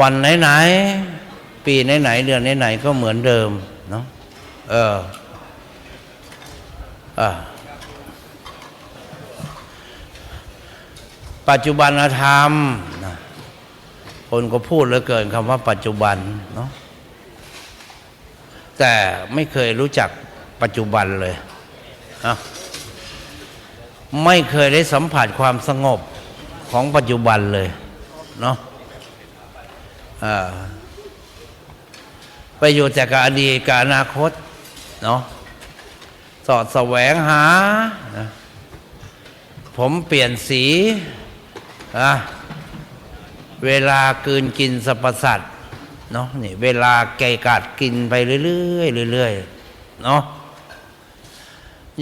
วันไหนๆปีไหนๆเดือนไหนๆก็เหมือนเดิมเนาะเอออ่าปัจจุบันธรรมคนก็พูดเหลือเกินคำว่าปัจจุบันเนาะแต่ไม่เคยรู้จักปัจจุบันเลยนะไม่เคยได้สัมผัสความสงบของปัจจุบันเลยเนาะ อ่าไปอยู่แต่กับอดีตกับอนาคตเนาะสอดแสวงหา ผมเปลี่ยนสีอะเวลากลืนกินสรรพสัตว์เนาะนี่เวลาไก่กัดกินไปเรื่อยๆเรื่อยๆเนาะ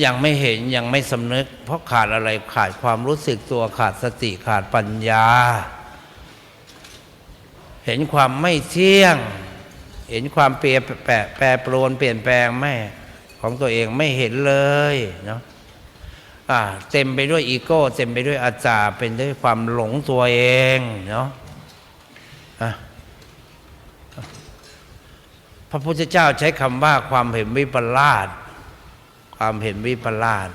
ยังไม่เห็นยังไม่สำนึก เพราะขาดอะไรขาดความรู้สึกตัวขาดสติขาดปัญญา เห็นความไม่เที่ยง เห็นความเปลี่ยนแปรแปรปรวนเปลี่ยนแปลงไม่ของตัวเองไม่เห็นเลยเนาะเต็มไปด้วยอีโก้เต็มไปด้วยอาจารเป็นด้วยความหลงตัวเองเนาะะพระพุทธเจ้าใช้คำว่าความเห็นวิปลาสความเห็นวิปลาส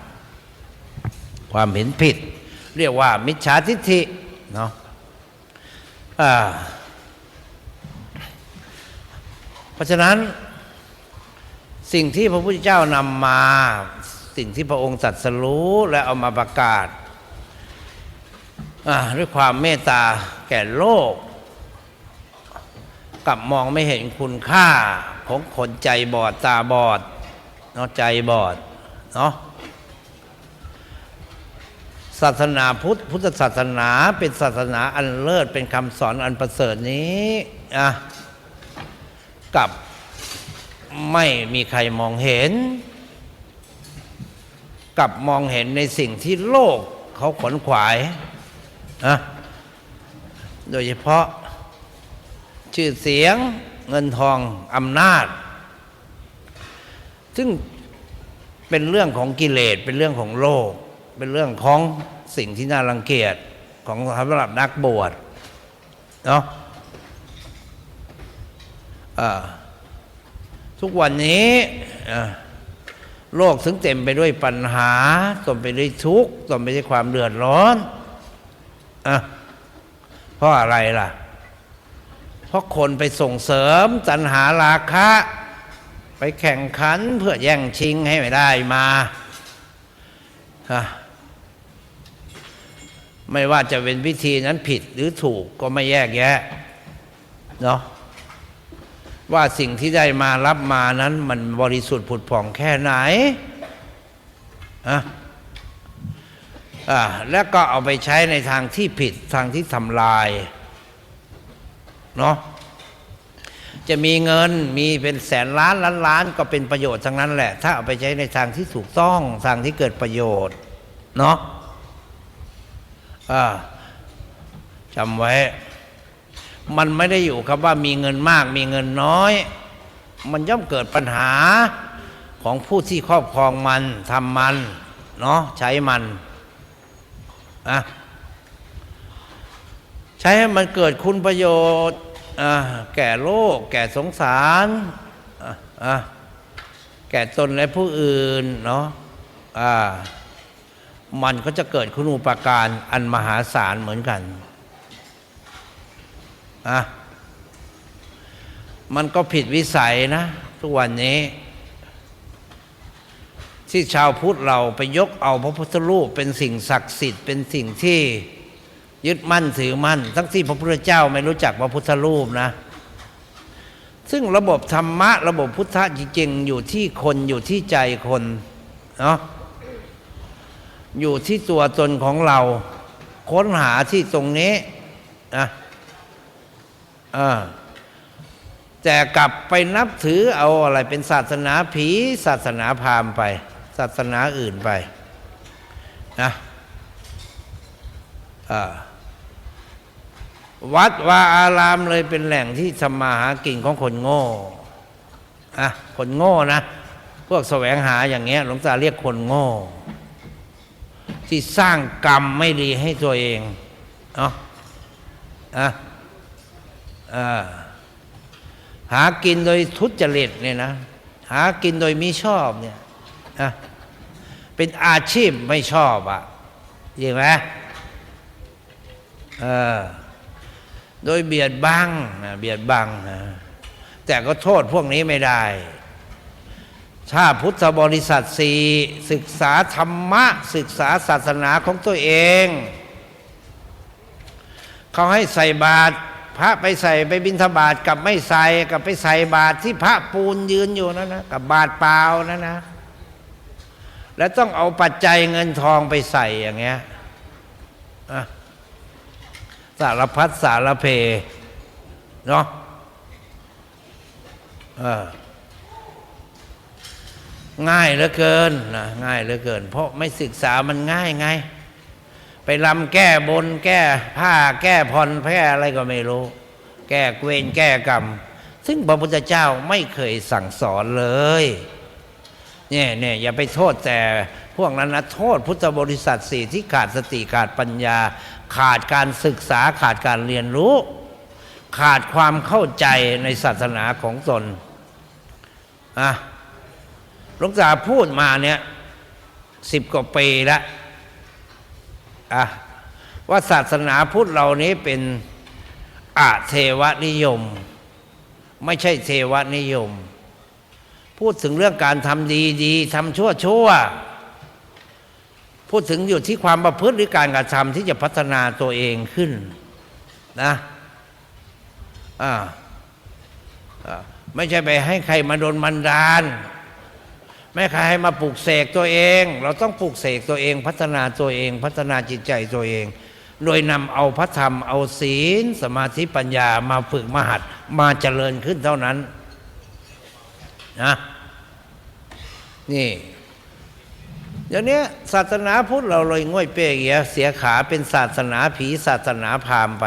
ความเห็นผิด เรียกว่ามิจฉาทิฏฐิเนาะอ่า เพราะฉะนั้นสิ่งที่พระพุทธเจ้านำมา สิ่งที่พระองค์ตรัสรู้และเอามาประกาศด้วยความเมตตาแก่โลก กลับมองไม่เห็นคุณค่าของคนใจบอดตาบอดเนาะใจบอดเนาะศาสนาพุทธพุทธศาสนาเป็นศาสนาอันเลิศเป็นคำสอนอันประเสริฐนี้อะ กับ ไม่มีใครมองเห็น กับมองเห็นในสิ่งที่โลกเขาขวนขวายนะโดยเฉพาะ ชื่อเสียงเงินทองอำนาจ ซึ่งเป็นเรื่องของกิเลสเป็นเรื่องของโลก เป็นเรื่องของสิ่งที่น่ารังเกียจของสำหรับนักบวชเนาะ ทุกวันนี้โลกถึงเต็มไปด้วยปัญหาเต็มไปด้วยทุกข์เต็มไปด้วยความเดือดร้อนอเพราะอะไรล่ะ เพราะคนไปส่งเสริมตัณหาราคะ ไปแข่งขันเพื่อแย่งชิงให้ไม่ได้มาไม่ว่าจะเป็นวิธีนั้นผิดหรือถูกก็ไม่แยกแยะเนาะ ว่าสิ่งที่ได้มารับมานั้น มันบริสุทธิ์ผุดผ่องแค่ไหนอะอ่าแล้วก็เอาไปใช้ในทางที่ผิดทางที่ทำลายเนาะจะมีเงินมีเป็นแสนล้านล้านล้านก็เป็นประโยชน์ทั้งนั้นแหละ ถ้าเอาไปใช้ในทางที่ถูกต้องทางที่เกิดประโยชน์เนาะอ่าจำไว้ มันไม่ได้อยู่ครับว่ามีเงินมากมีเงินน้อย มันย่อมเกิดปัญหาของผู้ที่ครอบครองมันทำมันเนาะใช้มันอะใช้ให้มันเกิดคุณประโยชน์แก่โลก แก่สงสารแก่ตนและผู้อื่นเนาะอ่ามันก็จะเกิดคุณูปการอันมหาศาลเหมือนกัน อะมันก็ผิดวิสัยนะ ทุกวันนี้ ที่ชาวพุทธเราไปยกเอาพระพุทธรูปเป็นสิ่งศักดิ์สิทธิ์เป็นสิ่งที่ยึดมั่นถือมั่น ทั้งที่พระพุทธเจ้าไม่รู้จักพระพุทธรูปนะ ซึ่งระบบธรรมะ ระบบพุทธะจริงๆอยู่ที่คนอยู่ที่ใจคนเนาะอยู่ที่ตัวตนของเรา ค้นหาที่ตรงนี้นะ แต่กลับไปนับถือเอาอะไรเป็นศาสนาผี ศาสนาพราหมณ์ไป ศาสนาอื่นไปนะวัดวาอารามเลยเป็นแหล่งที่สมาหากินของคนโง่อะคนโง่นะ พวกแสวงหาอย่างเงี้ย หลวงตาเรียกคนโง่ ที่สร้างกรรมไม่ดีให้ตัวเองเนาะอะอ่า หากินโดยทุจริตเนี่ยนะ หากินโดยมิชอบเนี่ยอะเป็นอาชีพไม่ชอบอะจริงไหมเออโดยเบียดบังนะเบียดบังนะแต่ก็โทษพวกนี้ไม่ได้ ถ้าพุทธบริษัทสี่ศึกษาธรรมะ ศึกษาศาสนาของตัวเอง เขาให้ใส่บาตร พระไปใส่ไปบิณฑบาตกับไม่ใส่กับไปใส่บาตรที่พระปูนยืนอยู่นั่นนะกับบาตรเปล่านั่นนะ แล้วต้องเอาปัจจัยเงินทองไปใส่อย่างเงี้ยสารพัดสารเพเนาะง่ายเหลือเกินนะง่ายเหลือเกิน เพราะไม่ศึกษามันง่ายไง ไปลำแก้บนแก้ผ้าแก้ผ่อนแก้อะไรก็ไม่รู้ แก้เวรแก้กรรม ซึ่งพระพุทธเจ้าไม่เคยสั่งสอนเลยเนี่ยเนี่ยอย่าไปโทษแต่พวกนั้นนะโทษพุทธบริษัทสี่ที่ขาดสติขาดปัญญา ขาดการศึกษาขาดการเรียนรู้ ขาดความเข้าใจในศาสนาของตนอะหลวงตาพูดมาเนี่ยสิบกว่าปีแล้ว อะว่าศาสนาพุทธเรานี้เป็นอาเทวนิยม ไม่ใช่เทวนิยม พูดถึงเรื่องการทำดีดีทำชั่วชั่วพูดถึงอยู่ที่ความประพฤติหรือการกระทำที่จะพัฒนาตัวเองขึ้นนะอ่าไม่ใช่ไปให้ใครมาโดนบันดาล ไม่ใครให้มาปลูกเสกตัวเอง เราต้องปลูกเสกตัวเอง พัฒนาตัวเอง พัฒนาจิตใจตัวเอง โดยนำเอาพระธรรมเอาศีล สมาธิปัญญามาฝึกมาหัดมาเจริญขึ้นเท่านั้นนะนี่เดี๋ยวนี้ศาสนาพุทธเราเลยง่วยเป้เกียเสียขาเป็นศาสนาผีศาสนาพราหมณ์ไป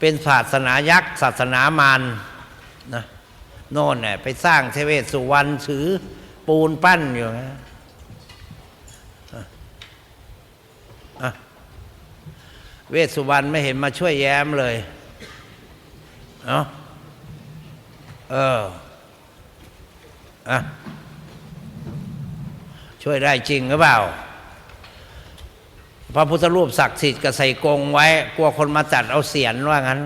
เป็นศาสนายักษ์ศาสนามารนะโน่นเนี่ยไปสร้างเทเวศสุวรรณถือ ปูนปั้นอยู่นะเวสสุวรรณไม่เห็นมาช่วยแย้มเลย เนาะเอออะช่วยได้จริงหรือเปล่า พระพุทธรูปศักดิ์สิทธิ์ก็ใส่กงไว้ กลัวคนมาตัดเอาเสียนว่างั้น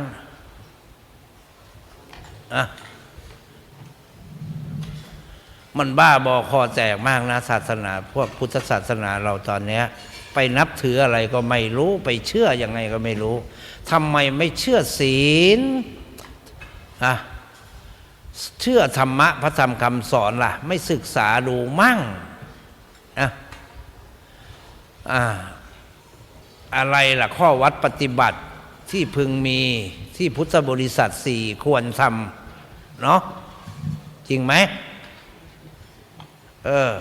อะ มันบ้าบอคอแตกมากนะศาสนา พวกพุทธศาสนาเราตอนเนี้ย ไปนับถืออะไรก็ไม่รู้ไปเชื่ออยังไงก็ไม่รู้ทำไมไม่เชื่อศีลอะเชื่อธรรมะพระธรรมคำสอนล่ะ ไม่ศึกษาดูมั่งอะอ่าอะไรล่ะ ข้อวัดปฏิบัติที่พึงมีที่พุทธบริษัทสี่ควรทำเนาะจริงไหม เออ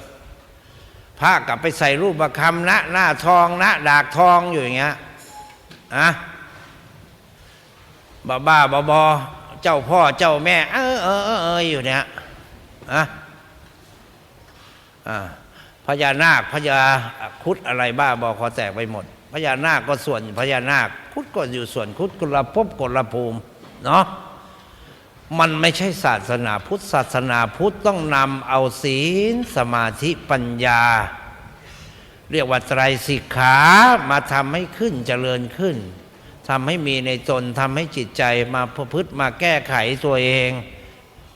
พระกลับไปใส่รูปประคำนะหน้าทองนะดากทองอยู่อย่างเงี้ยอะบ้าบ้าบอเจ้าพ่อเจ้าแม่ เออเออเออเอออยู่เนี่ยอะอ่าพญานาคพญาคุดอะไรบ้าบอคอแตกไปหมดพญานาคก็ส่วนพญานาคคุดก็อยู่ส่วนคุดกุลภพกุลภูมิ เนาะ มันไม่ใช่ศาสนาพุทธศาสนาพุทธต้องนำเอาศีลสมาธิปัญญา เรียกว่าไตรสิกขามาทำให้ขึ้นเจริญขึ้นทำให้มีในตนทำให้จิตใจมาประพฤติมาแก้ไขตัวเอง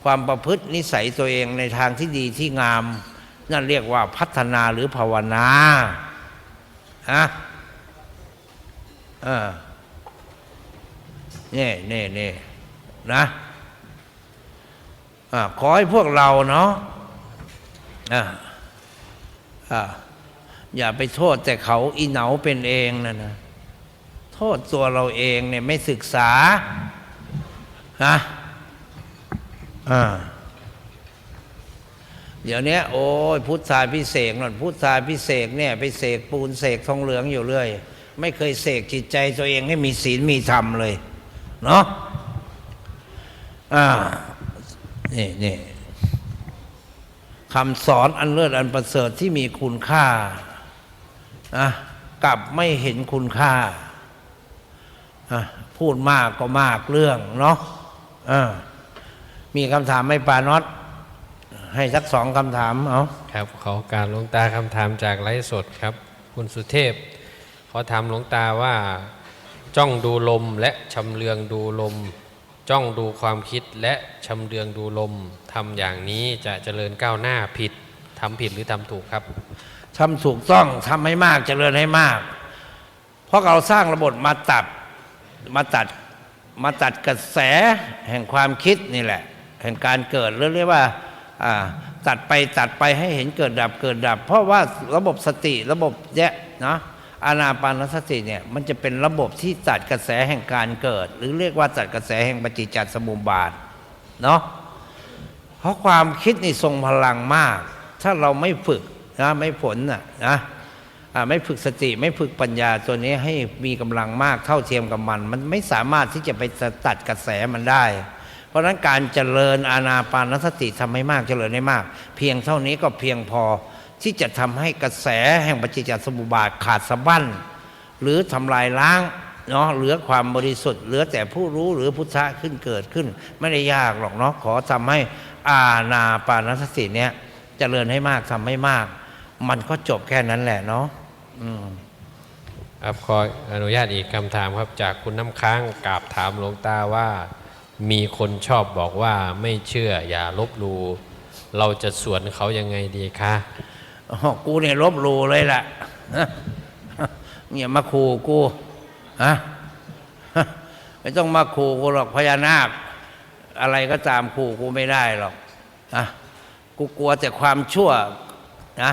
ความประพฤตินิสัยตัวเองในทางที่ดีที่งาม นั่นเรียกว่าพัฒนาหรือภาวนาฮะเออนี่นี่นี่นะ ขอให้พวกเราเนาะอ่าอ่าอย่าไปโทษแต่เขาอีเหนาเป็นเองนะนะโทษตัวเราเองเนี่ยไม่ศึกษาฮะอ่าเดี๋ยวนี้โอ้ยพุทธาพิเศษนั่นพุทธาพิเศษเนี่ยไปเสกปูนเสกทองเหลืองอยู่เรื่อย ไม่เคยเสกจิตใจตัวเองให้มีศีลมีธรรมเลย เนาะอ่า นี่นี่คำสอนอันเลิศอันประเสริฐที่มีคุณค่านะกลับไม่เห็นคุณค่า พูดมากก็มากเรื่องเนาะเออมีคำถามไหม่ปานอตให้สักสองคำถามเอาครับขอการหลวงตาคำถามจากไลฟ์สดครับ คุณสุเทพ ขอถามหลวงตาว่า จ้องดูลมและชำเลืองดูลม จ้องดูความคิดและชำเลืองดูลมทำอย่างนี้จะเจริญก้าวหน้าผิดทำผิดหรือทำถูกครับทำถูกต้องทำให้มากเจริญให้มาก เพราะเราสร้างระบบมาตัดมาตัดมาตัดกระแสแห่งความคิดนี่แหละ แห่งการเกิดเรียกว่าอ่าตัดไปตัดไปให้เห็นเกิดดับเกิดดับ เพราะว่าระบบสติระบบแยะนะ อานาปานสติเนี่ยมันจะเป็นระบบที่ตัดกระแสแห่งการเกิด หรือเรียกว่าตัดกระแสแห่งปฏิจจสมุปบาทเนาะเพราะความคิดนี่ทรงพลังมาก ถ้าเราไม่ฝึกนะไม่ผลนะนะไม่ฝึกสติไม่ฝึกปัญญาตัวนี้ให้มีกำลังมากเท่าเทียมกับมัน มันไม่สามารถที่จะไปตัดกระแสมันได้ เพราะฉะนั้นการเจริญอาณาปานสติทำให้มากเจริญให้มาก เพียงเท่านี้ก็เพียงพอ ที่จะทำให้กระแสแห่งปฏิจจสมุปบาทขาดสะบั้นหรือทำลายล้างเนาะเหลือความบริสุทธิ์เหลือแต่ผู้รู้หรือพุทธะขึ้นเกิดขึ้น ไม่ได้ยากหรอกเนาะขอทำให้อาณาปานสติเนี่ยเจริญให้มากทำให้มาก มันก็จบแค่นั้นแหละเนาะอืมครับขออนุญาตอีกคำถามครับจากคุณน้ำค้างกราบถามหลวงตาว่า มีคนชอบบอกว่าไม่เชื่ออย่าลบลูเราจะสวนเขายังไงดีคะ กูเนี่ยลบหลู่เลยแหละเนี่ยมาขู่กูฮะไม่ต้องมาขู่กูหรอกพญานาค อะไรก็ตามขู่กูไม่ได้หรอกนะกูกลัวแต่ความชั่วนะ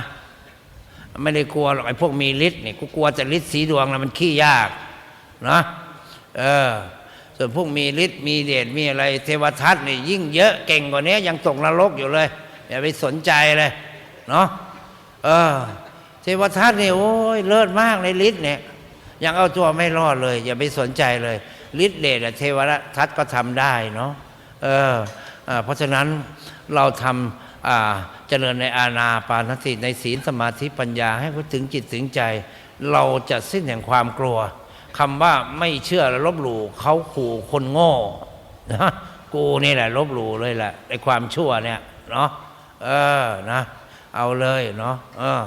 ไม่ได้กลัวหรอกไอ้พวกมีฤทธิ์นี่กูกลัวแต่ฤทธิ์สีดวงนะมันขี้ยากนะเออส่วนพวกมีฤทธิ์มีเดชมีอะไร เทวทัตนี่ยิ่งเยอะเก่งกว่านี้ยังตกนรกอยู่เลยอย่าไปสนใจเลยเนาะ เออเทวทัตนี่ยโอ้ยเลิศมากในฤทธิ์เนี่ย ยังเอาตัวไม่รอดเลย อย่าไปสนใจเลยฤทธิ์เดชเทวทัตก็ทำได้เนาะเอออ่าเพราะฉะนั้นเราทำเจริญในอาณาปานสติในศีลสมาธิปัญญาให้เขาถึงจิตถึงใจ เราจะสิ้นแห่งความกลัวคำว่าไม่เชื่อและลบหลู่เขาขู่คนโง่นะกูนี่แหละ ลบหลู่เลยแหละในความชั่วเนี่ยเนาะเออนะ เอาเลยเนาะเออ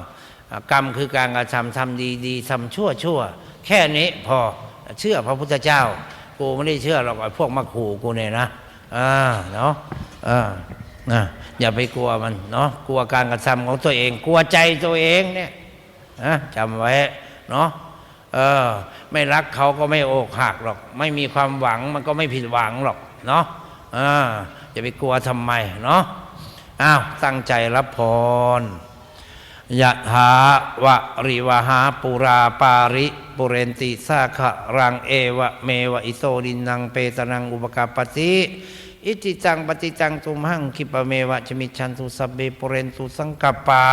กรรมคือการกระทำทำดีดีทำชั่วชั่วแค่นี้พอเชื่อพระพุทธเจ้า กูไม่ได้เชื่อหรอกไอ้พวกมาขู่กูเนี่ยนะอ่าเนาะอ่านะอย่าไปกลัวมันเนาะกลัวการกระทำของตัวเอง กลัวใจตัวเองเนี่ยนะจำไว้เนาะเออไม่รักเขาก็ไม่อกหักหรอก ไม่มีความหวังมันก็ไม่ผิดหวังหรอกเนาะอ่าอย่าไปกลัวทำไมเนาะ อ้าวตั้งใจรับพรยะถาวะริวหาปุราปาริปุเรนติสาขะรังเอวะเมวะอิโตดินังเปตนังอุปกาปติอิจิจังปฏิจังตุมหังคิปะเมวะจมิชันตุสัพเบปุเรนตุสังกปปา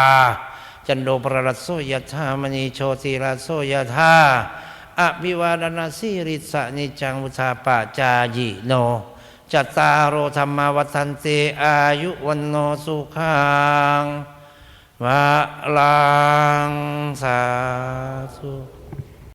จันโดปรรัสโสยะธามณีโชติรัสโสยะธาอภิวาดนาสิริสะนิจังวุธาปะจายิโน จัตตารโรธรรมวัฏันเตอายุวันโนสุขังวะลังสาธุ